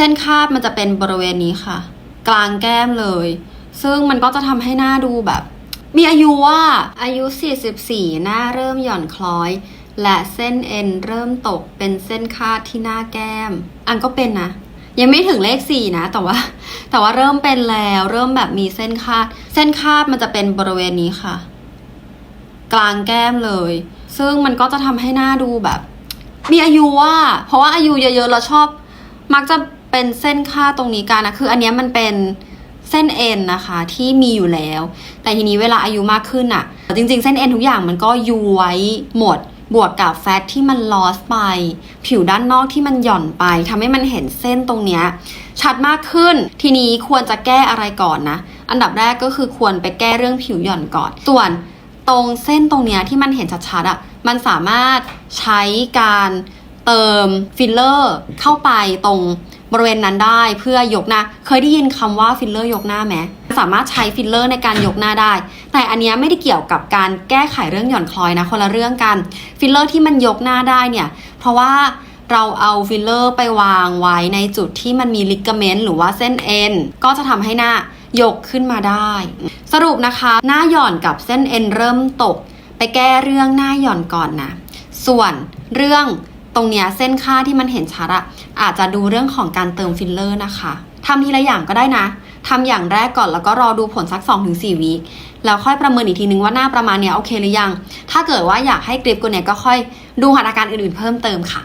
เส้นคาดมันจะเป็นบริเวณนี้ค่ะ กลางแก้มเลย ซึ่งมันก็จะทำให้หน้าดูแบบ มีอายุว่าอายุ 44 หน้าเริ่มหย่อนคล้อย และเส้นเอ็นเริ่มตกเป็นเส้นคาดที่หน้าแก้ม อันก็เป็นนะยังไม่ถึงเลข4นะ แต่ว่า แต่ว่าเริ่มเป็นแล้ว เริ่มแบบมีเส้นคาด เส้นคาดมันจะเป็นบริเวณนี้ค่ะ กลางแก้มเลย ซึ่งมันก็จะทำให้หน้าดูแบบ มีอายุว่า เพราะว่าอายุเยอะๆเราชอบ มักจะ เป็นเส้นค่าตรงนี้กันนะคืออันนี้มันเป็นเส้นเอ็นนะคะที่มีอยู่แล้ว แต่ทีนี้เวลาอายุมากขึ้นอะจริง ๆ เส้นเอ็นทุกอย่างมันก็ย้วยหมดบวกกับแฟตที่มันลอสไป ผิวด้านนอกที่มันหย่อนไปทำให้มันเห็นเส้นตรงเนี้ยชัดมากขึ้น ทีนี้ควรจะแก้อะไรก่อนนะ อันดับแรกก็คือควรไปแก้เรื่องผิวหย่อนก่อน ส่วนตรงเส้นตรงเนี้ยที่มันเห็นชัดๆอะ่ะมันสามารถใช้การเติมฟิลเลอร์เข้าไปตรง บริเวณนั้นได้เพื่อยกหน้า เคยได้ยินคำว่าฟิลเลอร์ยกหน้าไหมสามารถใช้ฟิลเลอร์ในการยกหน้าได้ แต่อันนี้ไม่ได้เกี่ยวกับการแก้ไขเรื่องหย่อนคล้อยนะคนละเรื่องกันฟิลเลอร์ที่มันยกหน้าได้เนี่ยเพราะว่าเราเอาฟิลเลอร์ไปวางไว้ในจุดที่มันมีลิกเมนต์หรือว่าเส้นเอ็นก็จะทำให้หน้ายกขึ้นมาได้ สรุปนะคะ หน้าหย่อนกับเส้นเอ็นเริ่มตก ไปแก้เรื่องหน้าหย่อนก่อนนะ ส่วนเรื่อง รงเนี้ยเส้นค่าที่มันเห็นชัดอะอาจจะดูเรื่องของการเติมฟิลเลอร์นะคะทำทีละอย่างก็ได้นะทำอย่างแรกก่อนแล้วก็รอดูผลสัก 2-4วีคแล้วค่อยประเมินอีกทีนึงว่าหน้าประมาณเนี้ยโอเคหรือยัง ถ้าเกิดว่าอยากให้กริปกูเนี้ยก็ค่อยดูหัตาการอื่นๆเพิ่มเติมค่ะ